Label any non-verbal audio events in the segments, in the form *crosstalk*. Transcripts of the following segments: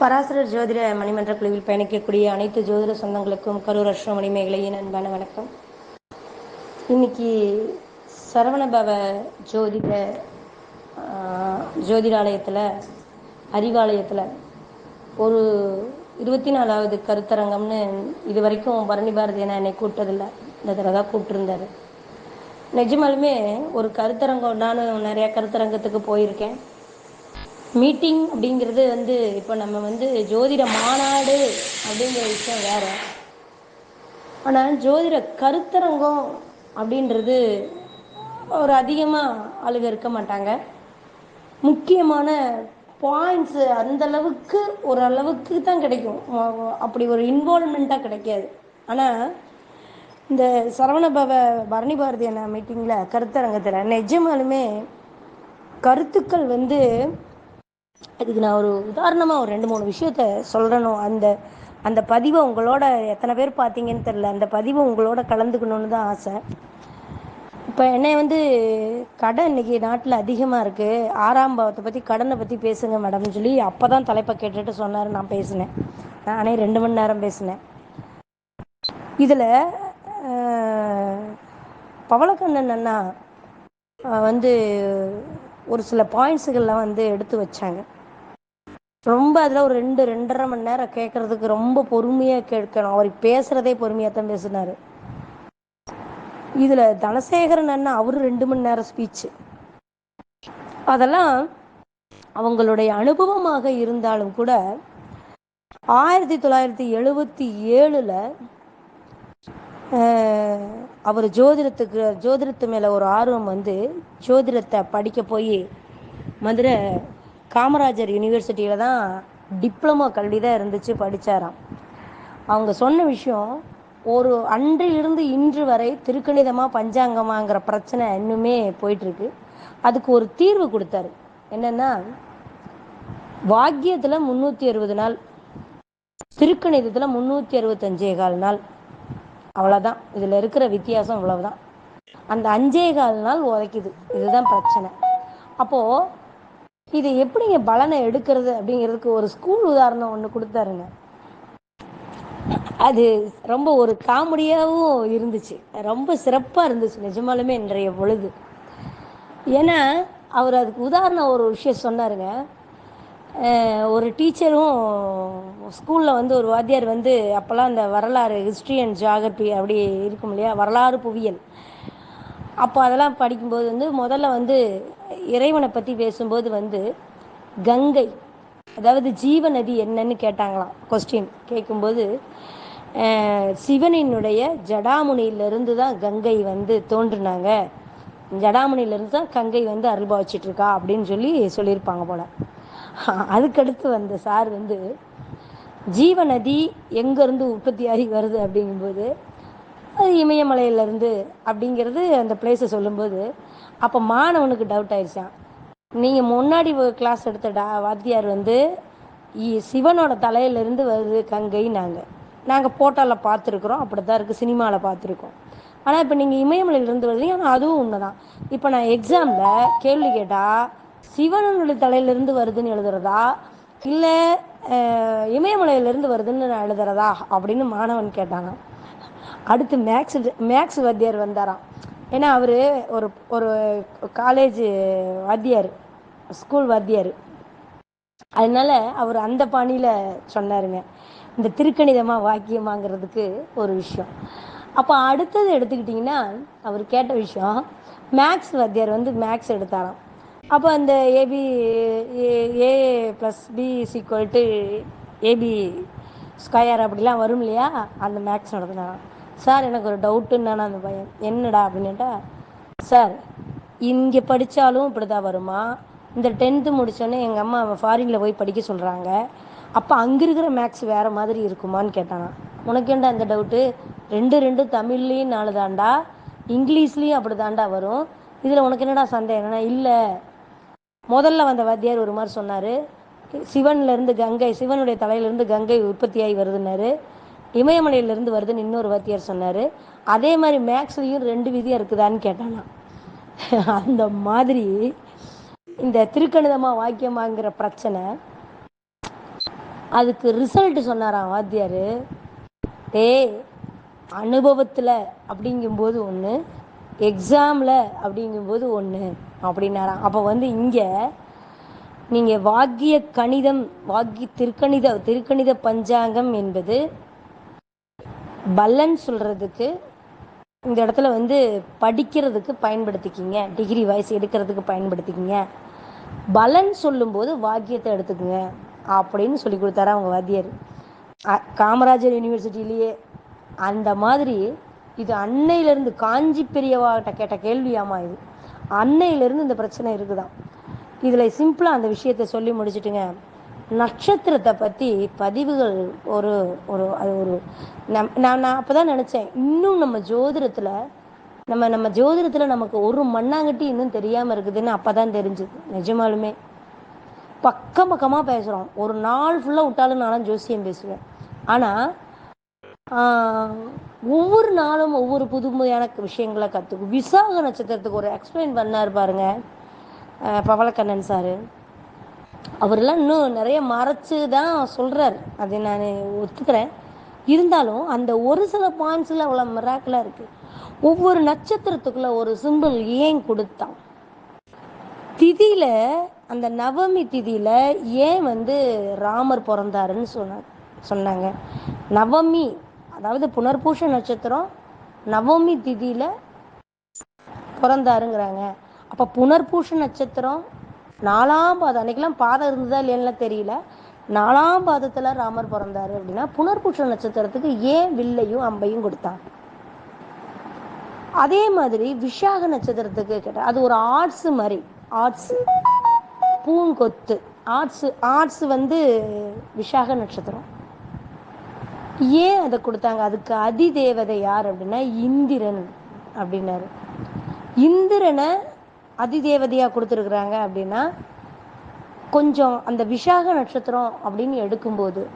பராசரர் ஜோதிட மணிமன்ற குழுவில் பயணிக்கக்கூடிய அனைத்து ஜோதிட சொந்தங்களுக்கும் கரூர் அஷ்டமணி மணிமேகலையின் அன்பான வணக்கம். இன்னைக்கு சரவணபவ ஜோதிட ஜோதிடாலயத்தில் அறிவாலயத்தில் ஒரு இருபத்தி நாலாவது கருத்தரங்கம்னு இது வரைக்கும் பரணி பாரதி என்னை கூப்பிட்டதில்லை. இந்த தடவை தான் கூப்பிட்டுருந்தாரு. நிஜமாலுமே ஒரு கருத்தரங்கம் நானும் நிறையா கருத்தரங்கத்துக்கு போயிருக்கேன். மீட்டிங் அப்படிங்கிறது வந்து இப்போ நம்ம வந்து ஜோதிட மாநாடு அப்படிங்கிற விஷயம் வேற. ஆனால் ஜோதிட கருத்தரங்கம் அப்படின்றது ஒரு அதிகமாக ஆளுக இருக்க மாட்டாங்க. முக்கியமான பாயிண்ட்ஸு அந்தளவுக்கு ஓரளவுக்கு ஒரு அளவுக்கு தான் கிடைக்கும். அப்படி ஒரு இன்வால்மெண்ட்டாக கிடைக்காது. ஆனால் இந்த சரவணபவ பரணி பாரதி அண்ணா மீட்டிங்கில் கருத்தரங்கத்தில் நிஜமாலுமே கருத்துக்கள் வந்து இதுக்கு நான் ஒரு உதாரணமாக ஒரு ரெண்டு மூணு விஷயத்த சொல்கிறணும் அந்த அந்த பதிவை உங்களோட எத்தனை பேர் பார்த்தீங்கன்னு தெரில அந்த பதிவை உங்களோட கலந்துக்கணும்னு தான் ஆசை. இப்போ என்னை வந்து கடன் இன்னைக்கு நாட்டில் அதிகமாக இருக்குது ஆறாம் பாவத்தை பற்றி கடனை பற்றி பேசுங்க மேடம்னு சொல்லி அப்போ தான் தலைப்பை கேட்டுட்டு சொன்னார் நான் பேசினேன். நானே ரெண்டு மணி நேரம் பேசினேன். இதில் பவளக்கண்ணன் அண்ணா வந்து ஒரு சில பாயிண்ட்ஸுகள்லாம் வந்து எடுத்து வச்சாங்க. ரொம்ப அதில் ஒரு ரெண்டு ரெண்டரை மணி நேரம் கேட்கறதுக்கு ரொம்ப பொறுமையாக கேட்கணும். அவர் பேசுகிறதே பொறுமையாக தான் பேசினார். இதில் தனசேகரன் அண்ணா அவர் ரெண்டு மணி நேரம் ஸ்பீச்சு அதெல்லாம் அவங்களுடைய அனுபவமாக இருந்தாலும் கூட ஆயிரத்தி தொள்ளாயிரத்தி எழுபத்தி ஏழில் அவர் ஜோதிடத்துக்கு ஜோதிடத்து மேலே ஒரு ஆர்வம் வந்து ஜோதிடத்தை படிக்க போய் மதுரை காமராஜர் யூனிவர்சிட்டியில் தான் டிப்ளமோ கல்வி தான் இருந்துச்சு படித்தாராம் அவங்க சொன்ன விஷயம் ஒரு அன்றிலிருந்து இன்று வரை திருக்கணிதமாக பஞ்சாங்கமாங்கிற பிரச்சனை இன்னுமே போயிட்டுருக்கு. அதுக்கு ஒரு தீர்வு கொடுத்தாரு. என்னென்னா வாக்கியத்தில் முந்நூற்றி அறுபது நாள் திருக்கணிதத்தில் முந்நூற்றி அறுபத்தஞ்சே கால் நாள். அவ்வளோதான் இதில் இருக்கிற வித்தியாசம் இவ்வளவுதான். அந்த அஞ்சே கால் நாள் உதைக்குது. இதுதான் பிரச்சனை. அப்போது இது எப்படிங்க பலனை எடுக்கிறது அப்படிங்கிறதுக்கு ஒரு ஸ்கூல் உதாரணம் ஒன்று கொடுத்தாருங்க. அது ரொம்ப ஒரு காமெடியாகவும் இருந்துச்சு. ரொம்ப சிறப்பாக இருந்துச்சு. நிஜமாலுமே இன்றைய பொழுது. ஏன்னா அவர் அதுக்கு உதாரணம் ஒரு விஷயம் சொன்னாருங்க. ஒரு டீச்சரும் ஸ்கூலில் வந்து ஒரு வாத்தியார் வந்து அப்போல்லாம் அந்த வரலாறு ஹிஸ்ட்ரி அண்ட் ஜியாகிரபி அப்படி இருக்கும் இல்லையா? வரலாறு புவியியல். அப்போ அதெல்லாம் படிக்கும்போது வந்து முதல்ல வந்து இறைவனை பற்றி பேசும்போது வந்து கங்கை அதாவது ஜீவ நதி என்னன்னு கேட்டாங்களாம் கொஸ்டின் கேட்கும்போது சிவனினுடைய ஜடாமுனியிலிருந்து தான் கங்கை வந்து தோன்றுனாங்க. ஜடாமுனியிலிருந்து தான் கங்கை வந்து அருள்பாவிச்சிட்டு இருக்கா அப்படின்னு சொல்லி சொல்லியிருப்பாங்க போல. *laughs* அதுக்கடுத்து வந்த சார் வந்து ஜீவநதி எங்கேருந்து உற்பத்தியாகி வருது? அப்படிங்கும்போது அது இமயமலையிலேருந்து அப்படிங்கிறது அந்த பிளேஸை சொல்லும்போது அப்போ மாணவனுக்கு டவுட் ஆயிடுச்சான் நீங்கள் முன்னாடி கிளாஸ் எடுத்த டா வாத்தியார் வந்து இ- சிவனோட தலையிலேருந்து வருது கங்கை நாங்கள் நாங்கள் போட்டோவில் பார்த்துருக்குறோம் அப்படி தான் இருக்குது சினிமாவில் பார்த்துருக்கோம். ஆனால் இப்போ நீங்கள் இமயமலையிலேருந்து வருது ஆனால் அதுவும் உண்மை தான் இப்போ நான் எக்ஸாமில் கேள்வி கேட்டால் சிவனோட தலையிலிருந்து வருதுன்னு எழுதுறதா? இல்லை இமயமலையிலேருந்து வருதுன்னு நான் எழுதுறதா? அப்படின்னு மாணவன் கேட்டாங்க அடுத்து மேக்ஸ் மேக்ஸ் வாத்தியார் வந்தாராம். ஏன்னா அவர் ஒரு ஒரு காலேஜ் வாத்தியார் ஸ்கூல் வாத்தியார். அதனால அவர் அந்த பாணியில் சொன்னாருங்க. இந்த திருக்கணிதமா வாக்கியமாங்கிறதுக்கு ஒரு விஷயம். அப்போ அடுத்தது எடுத்துக்கிட்டிங்கன்னா அவர் கேட்ட விஷயம் மேக்ஸ் வாத்தியார் வந்து மேக்ஸ் எடுத்தாராம். அப்போ அந்த AB A plus B is to AB square அப்படிலாம் வரும் இல்லையா? அந்த மேக்ஸ் நடத்தினாராம் சார் எனக்கு ஒரு டவுட்டுன்னு அந்த பையன். என்னடா அப்படின்னுட்டா சார் இங்கே படித்தாலும் இப்படி தான் வருமா? இந்த டென்த்து முடித்தோடனே எங்கள் அம்மா ஃபாரினில் போய் படிக்க சொல்கிறாங்க அப்போ அங்கே இருக்கிற மேக்ஸ் வேறு மாதிரி இருக்குமான்னு கேட்டானா. உனக்கு ஏன்டா இந்த டவுட்டு ரெண்டு ரெண்டு தமிழ்லேயும் நாலு தாண்டா இங்கிலீஷ்லேயும் அப்படி தாண்டா வரும். இதில் உனக்கு என்னடா சந்தேகம்னா இல்லை முதல்ல வந்த வாத்தியார் ஒரு மாதிரி சொன்னார் சிவன்லேருந்து கங்கை சிவனுடைய தலையிலேருந்து கங்கை உற்பத்தியாகி வருதுன்னாரு. இமயமலையிலேருந்து வருதுன்னு இன்னொரு வாத்தியார் சொன்னார். அதே மாதிரி மேக்ஸ்லேயும் ரெண்டு விதியாக இருக்குதான்னு கேட்டானா அந்த மாதிரி இந்த திருக்கணிதமா வாக்கியமாங்கிற பிரச்சனை அதுக்கு ரிசல்ட் சொன்னாராம் வாத்தியார். டே அனுபவத்தில் அப்படிங்கும்போது ஒன்று எக்ஸாமில் அப்படிங்கும்போது ஒன்று அப்படின்னாராம் அப்போ வந்து இங்கே நீங்கள் வாக்கிய கணிதம் வாக்கிய திருக்கணித திருக்கணித பஞ்சாங்கம் என்பது பலன் சொல்கிறதுக்கு இந்த இடத்துல வந்து படிக்கிறதுக்கு பயன்படுத்திக்கிங்க. டிகிரி வாய்ஸ் எடுக்கிறதுக்கு பயன்படுத்திக்கிங்க. பலன் சொல்லும்போது வாக்கியத்தை எடுத்துக்கோங்க. அப்படின்னு சொல்லி கொடுத்தாரு அவங்க வாத்தியார். காமராஜர் யூனிவர்சிட்டிலேயே அந்த மாதிரி இது அன்னையிலேருந்து காஞ்சி பெரியவாகிட்ட கேட்ட கேள்வியாமா இது. அன்னையிலேருந்து இந்த பிரச்சனை இருக்குதான் இதில் சிம்பிளாக அந்த விஷயத்தை சொல்லி முடிச்சுட்டுங்க. நட்சத்திரத்தை பற்றி பதிவுகள் ஒரு ஒரு அது ஒரு நம் நான் நான் அப்போ தான் நினச்சேன். இன்னும் நம்ம ஜோதிடத்தில் நம்ம நம்ம ஜோதிடத்தில் நமக்கு ஒரு மண்ணாங்கட்டி இன்னும் தெரியாமல் இருக்குதுன்னு அப்போ தான் தெரிஞ்சுது. நிஜமாலுமே. பக்கம் பக்கமாக பேசுகிறோம் ஒரு நாள் ஃபுல்லாக விட்டாலும் நானும் ஜோசியம் பேசுவேன். ஆனால் ஒவ்வொரு நாளும் ஒவ்வொரு புதுமையான விஷயங்களை கற்றுக்கும் விசாக நட்சத்திரத்துக்கு ஒரு எக்ஸ்பிளைன் பண்ணார் பாருங்க. பவளக்கண்ணன் சார். அவரெல்லாம் இன்னும் நிறைய மறைச்சு தான் சொல்கிறார் அதை நான் ஒத்துக்கிறேன். இருந்தாலும் அந்த ஒரு சில பாயிண்ட்ஸில் அவ்வளோ மிராக்கலாக இருக்குது ஒவ்வொரு நட்சத்திரத்துக்குள்ள ஒரு சிம்பிள் ஏன் கொடுத்தான்? திதியில் அந்த நவமி திதியில் ஏன் வந்து ராமர் பிறந்தாருன்னு சொன்னார் சொன்னாங்க. நவமி அதாவது புனர்பூஷ நட்சத்திரம் நவமி திதியில பிறந்தாருங்கிறாங்க. அப்ப புனர்பூஷ நட்சத்திரம் நாலாம் பாதம் அன்னைக்கெல்லாம் பாதம் இருந்ததா இல்லையான்லாம் தெரியல. நாலாம் பாதத்துல ராமர் பிறந்தாரு அப்படின்னா புனர்பூஷ நட்சத்திரத்துக்கு ஏன் வில்லையும் அம்பையும் கொடுத்தாங்க? அதே மாதிரி விஷாக நட்சத்திரத்துக்கு கேட்ட அது ஒரு ஆர்ட்ஸ் மாதிரி. ஆர்ட்ஸ் பூங்கொத்து. ஆர்ட்ஸ் ஆர்ட்ஸ் வந்து விஷாக நட்சத்திரம். ஏன் அதை கொடுத்தாங்க? அதுக்கு அதிதேவதை யார் அப்படின்னா இந்திரன் அப்படின்னாரு. இந்திரனை அதிதேவதையாக கொடுத்துருக்குறாங்க அப்படின்னா கொஞ்சம் அந்த விஷாக நட்சத்திரம் அப்படின்னு எடுக்கும்போது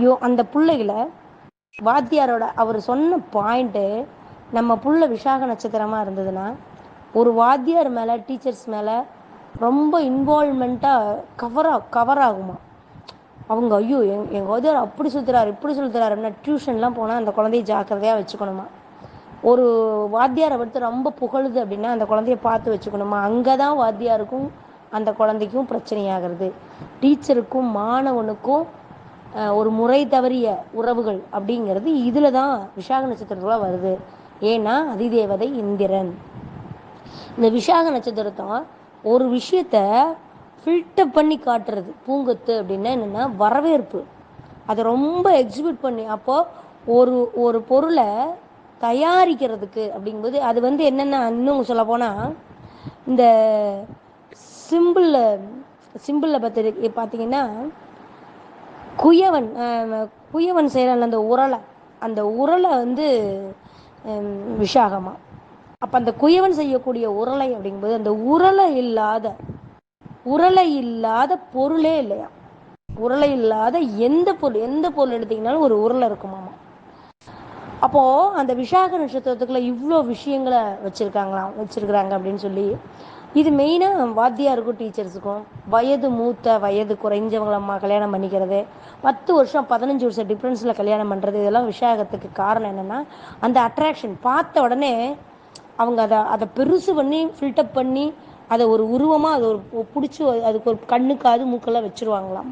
யோ அந்த பிள்ளைகளை வாத்தியாரோட அவர் சொன்ன பாயிண்ட்டு நம்ம புள்ள விசாக நட்சத்திரமாக இருந்ததுன்னா ஒரு வாத்தியார் மேலே டீச்சர்ஸ் மேலே ரொம்ப இன்வால்மெண்ட்டாக கவராக கவர் ஆகுமா? அவங்க ஐயோ எங் எங்கள் வாத்தியார் அப்படி சுற்றுறாரு இப்படி சுற்றுறாருன்னா அப்படின்னா டியூஷன்லாம் போனால் அந்த குழந்தைய ஜாக்கிரதையாக வச்சுக்கணுமா? ஒரு வாத்தியாரை படுத்து ரொம்ப புகழுது அப்படின்னா அந்த குழந்தைய பார்த்து வச்சுக்கணுமா? அங்கே தான் வாத்தியாருக்கும் அந்த குழந்தைக்கும் பிரச்சனையாகிறது. டீச்சருக்கும் மாணவனுக்கும் ஒரு முறை தவறிய உறவுகள் அப்படிங்கிறது இதில் தான் விஷாக நட்சத்திரத்தில் வருது. ஏன்னா அதிதேவதை இந்திரன். இந்த விஷாக நட்சத்திரத்தம் ஒரு விஷயத்த ஃபில்டர் பண்ணி காட்டுறது. பூங்கொத்து அப்படின்னா என்னென்னா வரவேற்பு. அதை ரொம்ப எக்ஸிபிட் பண்ணி அப்போது ஒரு ஒரு பொருளை தயாரிக்கிறதுக்கு அப்படிங்கும்போது அது வந்து என்னென்ன இன்னும் சொல்ல போனால் இந்த சிம்பிளில் சிம்பிளில் பார்த்து பார்த்தீங்கன்னா குயவன் குயவன் செய்கிறான் அந்த உரலை. அந்த உரலை வந்து விஷாகமாக அப்போ அந்த குயவன் செய்யக்கூடிய உரலை அப்படிங்கும்போது அந்த உரலை இல்லாத உரலை இல்லாத பொருளே இல்லையா? உரலை இல்லாத எந்த பொருள் எந்த பொருள் எடுத்தீங்கனாலும் ஒரு உரலை இருக்குமாமா? அப்போ அந்த விஷாக நட்சத்திரத்துக்குள்ள இவ்வளோ விஷயங்களை வச்சிருக்காங்களாம் வச்சிருக்கிறாங்க அப்படின்னு சொல்லி இது மெயினாக வாத்தியாருக்கும் டீச்சர்ஸுக்கும் வயது மூத்த வயது குறைஞ்சவங்களம்மா கல்யாணம் பண்ணிக்கிறது பத்து வருஷம் பதினஞ்சு வருஷம் டிஃப்ரென்ஸில் கல்யாணம் பண்ணுறது இதெல்லாம் விஷாகத்துக்கு காரணம் என்னென்னா அந்த அட்ராக்ஷன் பார்த்த உடனே அவங்க அதை அதை பெருசு பண்ணி ஃபில்டப் பண்ணி அதை ஒரு உருவமாக அதை ஒரு பிடிச்சி அதுக்கு ஒரு கண்ணுக்கு அது மூக்கெல்லாம் வச்சுருவாங்களாம்.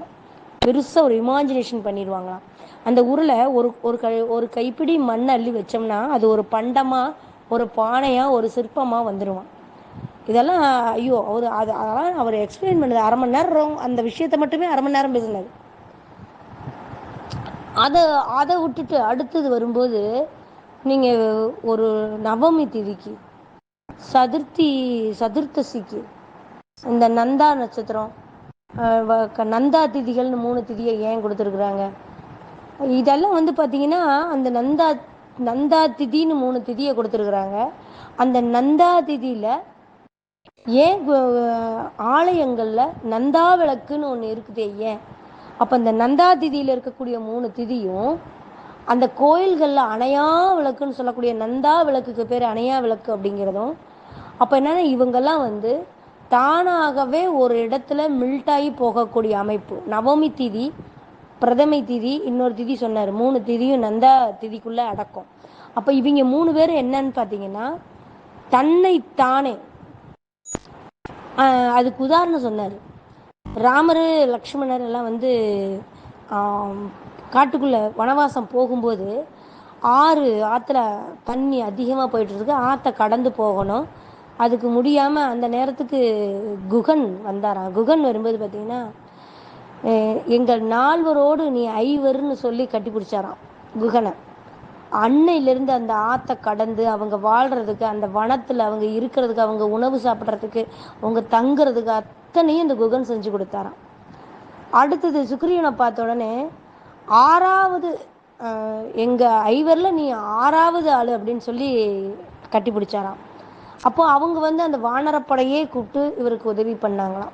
பெருசாக ஒரு இமேஜினேஷன் பண்ணிடுவாங்களாம். அந்த உருளை ஒரு ஒரு கை ஒரு கைப்பிடி மண் அள்ளி வச்சோம்னா அது ஒரு பண்டமாக ஒரு பானையாக ஒரு சிற்பமாக வந்துடுவான் இதெல்லாம் ஐயோ அவர் அது அதெல்லாம் அவர் எக்ஸ்பிளைன் பண்ணது அரை மணி நேரம் அந்த விஷயத்தை மட்டுமே அரை மணி நேரம் பேசினார். அதை அதை விட்டுட்டு அடுத்தது வரும்போது நீங்கள் ஒரு நவமி திதிக்கு சதுர்த்தி சதுர்த்தசிக்கு இந்த நந்தா நட்சத்திரம் நந்தா திதிகள்னு மூணு திதியை ஏன் கொடுத்துருக்குறாங்க? இதெல்லாம் வந்து பார்த்தீங்கன்னா அந்த நந்தா நந்தா திதின்னு மூணு திதியை கொடுத்துருக்குறாங்க. அந்த நந்தா திதியில் ஏன் ஆலயங்களில் நந்தா விளக்குன்னு ஒன்று இருக்குது ஏன்? அப்போ இந்த நந்தா திதியில் இருக்கக்கூடிய மூணு திதியும் அந்த கோயில்களில் அணையா விளக்குன்னு சொல்லக்கூடிய நந்தா விளக்குக்கு பேர் அணையா விளக்கு அப்படிங்கிறதும் அப்போ என்னென்னா இவங்கெல்லாம் வந்து தானாகவே ஒரு இடத்துல மில்ட்டாகி போகக்கூடிய அமைப்பு. நவமி திதி பிரதமை திதி இன்னொரு திதி சொன்னார். மூணு திதியும் நந்தா திதிக்குள்ளே அடக்கும். அப்போ இவங்க மூணு பேர் என்னன்னு பார்த்தீங்கன்னா தன்னை தானே அதுக்கு உதாரணம் சொன்னார். ராமர் லக்ஷ்மணர் எல்லாம் வந்து காட்டுக்குள்ளே வனவாசம் போகும்போது ஆறு ஆற்றுல தண்ணி அதிகமாக போயிட்டுருக்கு. ஆற்றை கடந்து போகணும். அதுக்கு முடியாமல் அந்த நேரத்துக்கு குகன் வந்தாராம் குகன் வரும்போது பார்த்தீங்கன்னா எங்கள் நால்வரோடு நீ ஐவர்னு சொல்லி கட்டி பிடிச்சாராம் குகனை. அன்னையிலேருந்து அந்த ஆற்றை கடந்து அவங்க வாழ்கிறதுக்கு அந்த வனத்தில் அவங்க இருக்கிறதுக்கு அவங்க உணவு சாப்பிட்றதுக்கு அவங்க தங்குறதுக்கு அத்தனையும் இந்த குகன் செஞ்சு கொடுத்தாராம். அடுத்தது சுக்ரீவனை பார்த்த உடனே ஆறாவது எங்கள் ஐவரில் நீ ஆறாவது ஆள் அப்படின்னு சொல்லி கட்டி பிடிச்சாராம் அப்போது அவங்க வந்து அந்த வானரப்படையே கூப்பிட்டு இவருக்கு உதவி பண்ணாங்களாம்.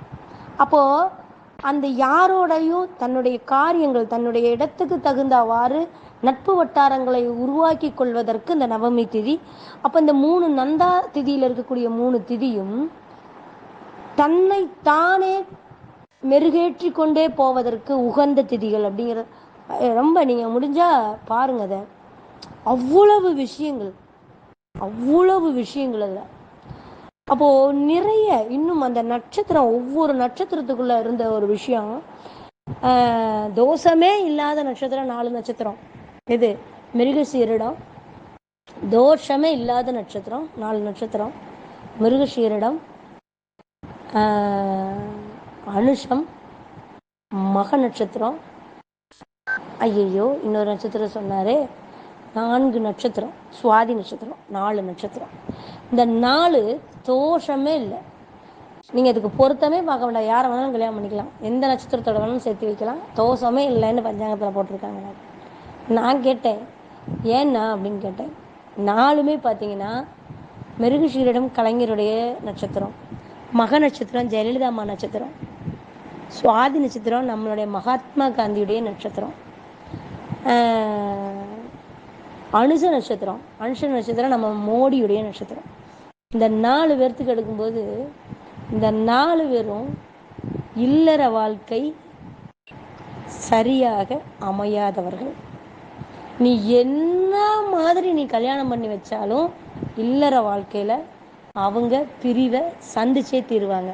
அப்போ அந்த யாரோடையும் தன்னுடைய காரியங்கள் தன்னுடைய இடத்துக்கு தகுந்தவாறு நட்பு வட்டாரங்களை உருவாக்கி கொள்வதற்கு இந்த நவமி திதி அப்போ இந்த மூணு நந்தா திதியில் இருக்கக்கூடிய மூணு திதியும் தன்னை தானே மெருகேற்றி கொண்டே போவதற்கு உகந்த திதிகள் அப்படிங்கிற ரொம்ப நீங்கள் முடிஞ்சால் பாருங்க அதை. அவ்வளவு விஷயங்கள் அவ்வளவு விஷயங்கள் அதில். அப்போது நிறைய இன்னும் அந்த நட்சத்திரம் ஒவ்வொரு நட்சத்திரத்துக்குள்ளே இருந்த ஒரு விஷயம் தோஷமே இல்லாத நட்சத்திரம் நாலு நட்சத்திரம். எது? மிருகசீரிடம் தோஷமே இல்லாத நட்சத்திரம் நாலு நட்சத்திரம். மிருகசீரிடம் ஆஹ், அனுஷம் மக நட்சத்திரம். ஐயையோ இன்னொரு நட்சத்திரம் சொன்னாரே. நான்கு நட்சத்திரம் சுவாதி நட்சத்திரம் நாலு நட்சத்திரம். இந்த நாலு தோஷமே இல்லை. நீங்கள் இதுக்கு பொருத்தமே பார்க்க வேண்டாம். யாரை வேணாலும் கல்யாணம் பண்ணிக்கலாம். எந்த நட்சத்திரத்தோட வேணாலும் சேர்த்து வைக்கலாம். தோஷமே இல்லைன்னு பஞ்சாங்கத்தில் போட்டிருக்காங்க. நான் கேட்டேன். ஏன்னா அப்படின்னு கேட்டேன். நாலுமே பார்த்தீங்கன்னா மிருகஷீரிடம் கலைஞருடைய நட்சத்திரம். மக நட்சத்திரம் ஜெயலலிதா அம்மா நட்சத்திரம். சுவாதி நட்சத்திரம் நம்மளுடைய மகாத்மா காந்தியுடைய நட்சத்திரம். அனுச நட்சத்திரம். அனுஷ நட்சத்திரம் நம்ம மோடியுடைய நட்சத்திரம். இந்த நாலு பேர்த்துக்கு எடுக்கும்போது இந்த நாலு பேரும் இல்லற வாழ்க்கை சரியாக அமையாதவர்கள். நீ என்ன மாதிரி நீ கல்யாணம் பண்ணி வச்சாலும் இல்லற வாழ்க்கையில் அவங்க பிரிவை சந்திச்சே தீருவாங்க.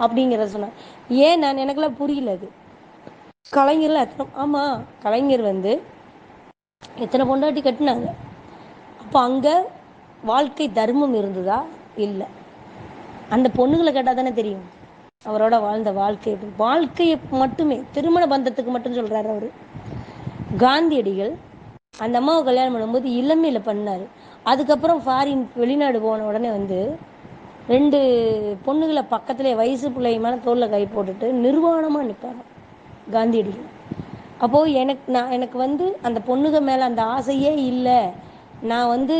அப்படிங்கிறத சொன்னாங்க. ஏன் நான் எனக்கெல்லாம் புரியல அது. கலைஞர்ல எத்தனை ஆமாம் கலைஞர் வந்து எத்தனை பொண்டாட்டி கட்டினாங்க? அப்போ அங்கே வாழ்க்கை தர்மம் இருந்ததா? இல்லை. அந்த பொண்ணுங்களை கேட்டால் தானே தெரியும். அவரோட வாழ்ந்த வாழ்க்கை வாழ்க்கையை மட்டுமே திருமண பந்தத்துக்கு மட்டும் சொல்கிறாரு அவர். காந்தியடிகள் அந்த அம்மாவை கல்யாணம் பண்ணும்போது இளமையில் பண்ணார். அதுக்கப்புறம் ஃபாரின் வெளிநாடு போன உடனே வந்து ரெண்டு பொண்ணுகளை பக்கத்திலே வயசு பிள்ளைங்க மேலே தோலில் கை போட்டுட்டு நிர்வாணமாக நிற்பாங்க காந்தியடிகள். அப்போது எனக்கு நான் எனக்கு வந்து அந்த பொண்ணுக மேலே அந்த ஆசையே இல்லை. நான் வந்து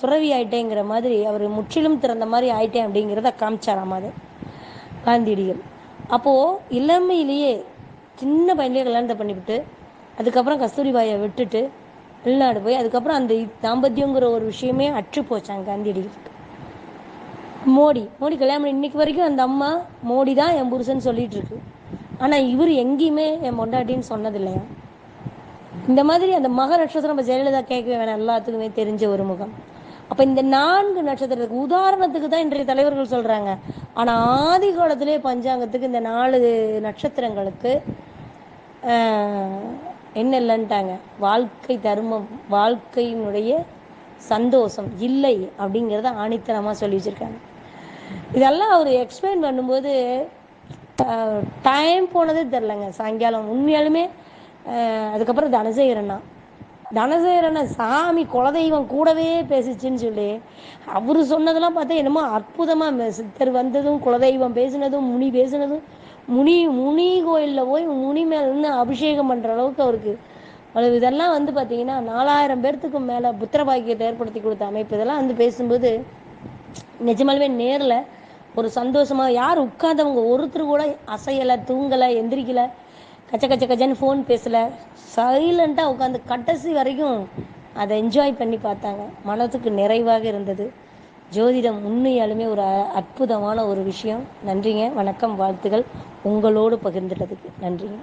துறவி ஆயிட்டேங்கிற மாதிரி அவர் முற்றிலும் திறந்த மாதிரி ஆயிட்டேன் அப்படிங்கிறத காமிச்சாராம் அது காந்தியடிகள். அப்போது இளமையிலேயே சின்ன பையன்லேயே கல்யாணத்தை பண்ணிவிட்டு அதுக்கப்புறம் கஸ்தூரிபாயை விட்டுட்டு வெளிநாடு போய் அதுக்கப்புறம் அந்த தாம்பத்தியங்கிற ஒரு விஷயமே அற்று போச்சாங்க காந்தியடிகளுக்கு மோடி மோடி கல்யாணம் பண்ணி இன்னைக்கு வரைக்கும் அந்த அம்மா மோடி தான் என் புருஷன் சொல்லிட்டு இருக்கு. ஆனால் இவர் எங்கேயுமே என் பொண்டாட்டின்னு சொன்னதில்லையா? இந்த மாதிரி அந்த மக நட்சத்திரம் நம்ம ஜெயலலிதா கேட்கவே வேணாம். எல்லாத்துக்குமே தெரிஞ்ச ஒரு முகம். அப்போ இந்த நான்கு நட்சத்திரத்துக்கு உதாரணத்துக்கு தான் இன்றைய தலைவர்கள் சொல்கிறாங்க ஆனால் ஆதி காலத்திலே பஞ்சாங்கத்துக்கு இந்த நாலு நட்சத்திரங்களுக்கு என்ன இல்லைன்ட்டாங்க. வாழ்க்கை தர்மம் வாழ்க்கையினுடைய சந்தோஷம் இல்லை அப்படிங்கிறத ஆணித்தனமாக சொல்லி வச்சுருக்காங்க. இதெல்லாம் அவர் எக்ஸ்பிளைன் பண்ணும்போது டைம் போனதே தெரிலங்க சாயங்காலம் உண்மையாலுமே அதுக்கப்புறம் தனசேகரண்ணா தனசேகரண்ணா சாமி குலதெய்வம் கூடவே பேசிச்சுன்னு சொல்லி அவர் சொன்னதெல்லாம் பார்த்தா என்னமோ அற்புதமாக சித்தர் வந்ததும் குலதெய்வம் பேசினதும் முனி பேசினதும் முனி முனி கோயிலில் போய் முனி மேலேருந்து அபிஷேகம் பண்ணுற அளவுக்கு அவருக்கு. அது இதெல்லாம் வந்து பார்த்தீங்கன்னா நாலாயிரம் பேர்த்துக்கு மேலே புத்திர பாக்கியத்தை ஏற்படுத்தி கொடுத்த அமைப்பு. இதெல்லாம் வந்து பேசும்போது நிஜமாலுமே நேரில் ஒரு சந்தோஷமாக யார் உட்காந்தவங்க ஒருத்தர் கூட அசையலை தூங்கலை எந்திரிக்கலை கச்ச கச்ச கச்சன்னு ஃபோன் பேசலை. சைலண்ட்டாக உட்காந்து கடைசி வரைக்கும் அதை என்ஜாய் பண்ணி பார்த்தாங்க. மனதுக்கு நிறைவாக இருந்தது. ஜோதிடம் உண்மையாலுமே ஒரு அ- அற்புதமான ஒரு விஷயம். நன்றிங்க. வணக்கம் வாழ்த்துகள் உங்களோடு பகிர்ந்துட்டதுக்கு நன்றிங்க.